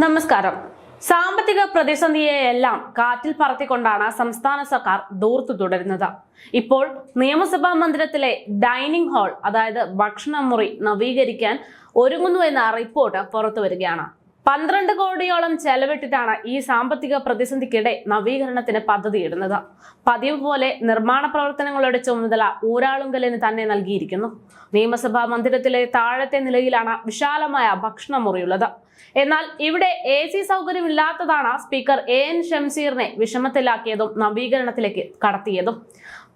നമസ്കാരം. സാമ്പത്തിക പ്രതിസന്ധിയെയെല്ലാം കാറ്റിൽ പറത്തിക്കൊണ്ടാണ് സംസ്ഥാന സർക്കാർ ദൂർത്തു തുടരുന്നത്. ഇപ്പോൾ നിയമസഭാ മന്ദിരത്തിലെ ഡൈനിങ് ഹാൾ അതായത് ഭക്ഷണമുറി നവീകരിക്കാൻ ഒരുങ്ങുന്നു എന്ന റിപ്പോർട്ട് പുറത്തു വരികയാണ് പന്ത്രണ്ട് കോടിയോളം ചെലവിട്ടിട്ടാണ് ഈ സാമ്പത്തിക പ്രതിസന്ധിക്കിടെ നവീകരണത്തിന് പദ്ധതിയിടുന്നത് പതിവ് പോലെ നിർമ്മാണ പ്രവർത്തനങ്ങളുടെ ചുമതല ഊരാളുങ്കലിന് തന്നെ നൽകിയിരിക്കുന്നു. നിയമസഭാ മന്ദിരത്തിലെ താഴത്തെ നിലയിലാണ് വിശാലമായ ഭക്ഷണമുറിയുള്ളത്. എന്നാൽ ഇവിടെ എ സി സൗകര്യമില്ലാത്തതാണ് സ്പീക്കർ എ എൻ ഷംസീറിനെ വിഷമത്തിലാക്കിയതും നവീകരണത്തിലേക്ക് കടത്തിയതും.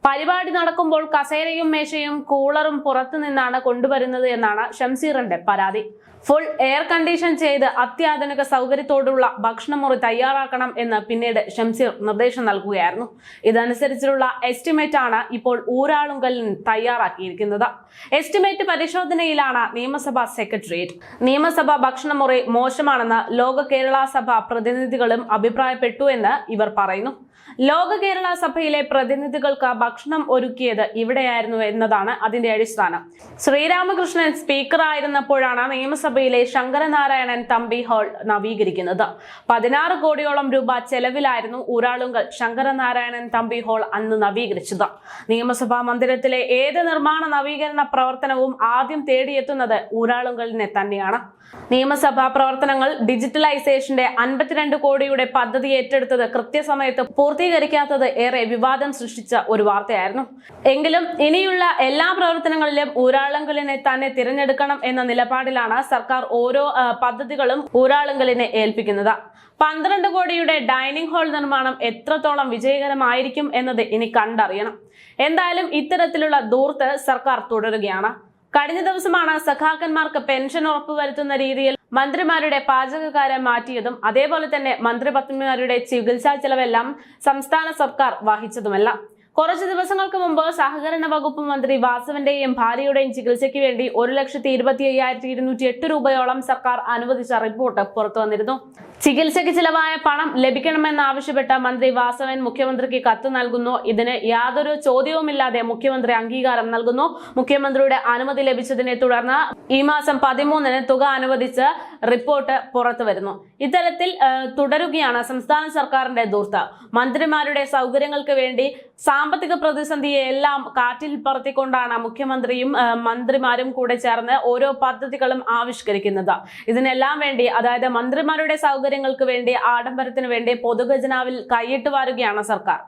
പരിപാടി നടക്കുമ്പോൾ കസേരയും മേശയും കൂളറും പുറത്തു നിന്നാണ് കൊണ്ടുവരുന്നത് എന്നാണ് ഷംസീറിന്റെ പരാതി. ഫുൾ എയർ കണ്ടീഷൻ ചെയ്ത് അത്യാധുനിക സൗകര്യത്തോടുള്ള ഭക്ഷണമുറി തയ്യാറാക്കണം എന്ന് പിന്നീട് ഷംസീർ നിർദ്ദേശം നൽകുകയായിരുന്നു. ഇതനുസരിച്ചുള്ള എസ്റ്റിമേറ്റ് ആണ് ഇപ്പോൾ ഊരാളുങ്കലിന് തയ്യാറാക്കിയിരിക്കുന്നത്. എസ്റ്റിമേറ്റ് പരിശോധനയിലാണ് നിയമസഭാ സെക്രട്ടേറിയറ്റ് നിയമസഭാ ഭക്ഷണമുറി മോശമാണെന്ന് ലോക കേരള സഭ പ്രതിനിധികളും അഭിപ്രായപ്പെട്ടു എന്ന് ഇവർ പറയുന്നു. ലോക കേരള സഭയിലെ പ്രതിനിധികൾക്ക് ഭക്ഷണം ഒരുക്കിയത് ഇവിടെയായിരുന്നു എന്നതാണ് അതിന്റെ അടിസ്ഥാനം. ശ്രീരാമകൃഷ്ണൻ സ്പീക്കർ ആയിരുന്നപ്പോഴാണ് നിയമസഭയിലെ ശങ്കരനാരായണൻ തമ്പി ഹാൾ നവീകരിക്കുന്നത്. പതിനാറ് കോടിയോളം രൂപ ചെലവിലായിരുന്നു ഊരാളുങ്കൽ ശങ്കരനാരായണൻ തമ്പി ഹാൾ അന്ന് നവീകരിച്ചത്. നിയമസഭാ മന്ദിരത്തിലെ ഏത് നിർമ്മാണ നവീകരണ പ്രവർത്തനവും ആദ്യം തേടിയെത്തുന്നത് ഊരാളുങ്കലിനെ തന്നെയാണ്. നിയമസഭാ പ്രവർത്തനങ്ങൾ ഡിജിറ്റലൈസേഷന്റെ അൻപത്തിരണ്ട് കോടിയുടെ പദ്ധതി ഏറ്റെടുത്തത് കൃത്യസമയത്ത് പൂർത്തീകരിക്കാത്തത് ഏറെ വിവാദം സൃഷ്ടിച്ച ഒരു വാർത്തയായിരുന്നു. എങ്കിലും ഇനിയുള്ള എല്ലാ പ്രവർത്തനങ്ങളിലും ഊരാളുങ്കലിനെ തന്നെ തിരഞ്ഞെടുക്കണം എന്ന നിലപാടിലാണ് സർക്കാർ ഓരോ പദ്ധതികളും ഊരാളുങ്കലിനെ ഏൽപ്പിക്കുന്നത്. പന്ത്രണ്ട് കോടിയുടെ ഡൈനിങ് ഹാൾ നിർമ്മാണം എത്രത്തോളം വിജയകരമായിരിക്കും എന്നത് ഇനി കണ്ടറിയണം. എന്തായാലും ഇത്തരത്തിലുള്ള ദൂർത്ത് സർക്കാർ തുടരുകയാണ്. കഴിഞ്ഞ ദിവസമാണ് സഖാക്കന്മാർക്ക് പെൻഷൻ ഉറപ്പുവരുത്തുന്ന രീതിയിൽ മന്ത്രിമാരുടെ പാചകക്കാരെ മാറ്റിയതും അതേപോലെ തന്നെ മന്ത്രിപത്നിമാരുടെ ചികിത്സാ ചെലവെല്ലാം സംസ്ഥാന സർക്കാർ വഹിച്ചതുമല്ല. കുറച്ച് ദിവസങ്ങൾക്ക് മുമ്പ് സഹകരണ വകുപ്പ് മന്ത്രി വാസവന്റെയും ഭാര്യയുടെയും ചികിത്സയ്ക്ക് വേണ്ടി ഒരു ലക്ഷത്തി ഇരുപത്തി അയ്യായിരത്തി ഇരുന്നൂറ്റി എട്ട് രൂപയോളം സർക്കാർ അനുവദിച്ച റിപ്പോർട്ട് പുറത്തു വന്നിരുന്നു. ചികിത്സയ്ക്ക് ചിലവായ പണം ലഭിക്കണമെന്നാവശ്യപ്പെട്ട് മന്ത്രി വാസവൻ മുഖ്യമന്ത്രിക്ക് കത്ത് നൽകുന്നു. ഇതിന് യാതൊരു ചോദ്യവുമില്ലാതെ മുഖ്യമന്ത്രി അംഗീകാരം നൽകുന്നു. മുഖ്യമന്ത്രിയുടെ അനുമതി ലഭിച്ചതിനെ തുടർന്ന് ഈ മാസം പതിമൂന്നിന് തുക അനുവദിച്ച് റിപ്പോർട്ട് പുറത്തു വരുന്നു. ഇത്തരത്തിൽ തുടരുകയാണ് സംസ്ഥാന സർക്കാരിന്റെ ദൂർത്ത് മന്ത്രിമാരുടെ സൗകര്യങ്ങൾക്ക് വേണ്ടി സാമ്പത്തിക പ്രതിസന്ധിയെ എല്ലാം കാറ്റിൽ പറത്തിക്കൊണ്ടാണ് മുഖ്യമന്ത്രിയും മന്ത്രിമാരും കൂടെ ചേർന്ന് ഓരോ പദ്ധതികളും ആവിഷ്കരിക്കുന്നത്. ഇതിനെല്ലാം വേണ്ടി അതായത് മന്ത്രിമാരുടെ സൗകര്യങ്ങൾക്ക് വേണ്ടി ആഡംബരത്തിന് വേണ്ടി പൊതുഖജനാവിൽ കൈയിട്ട് വാരുകയാണ് സർക്കാർ.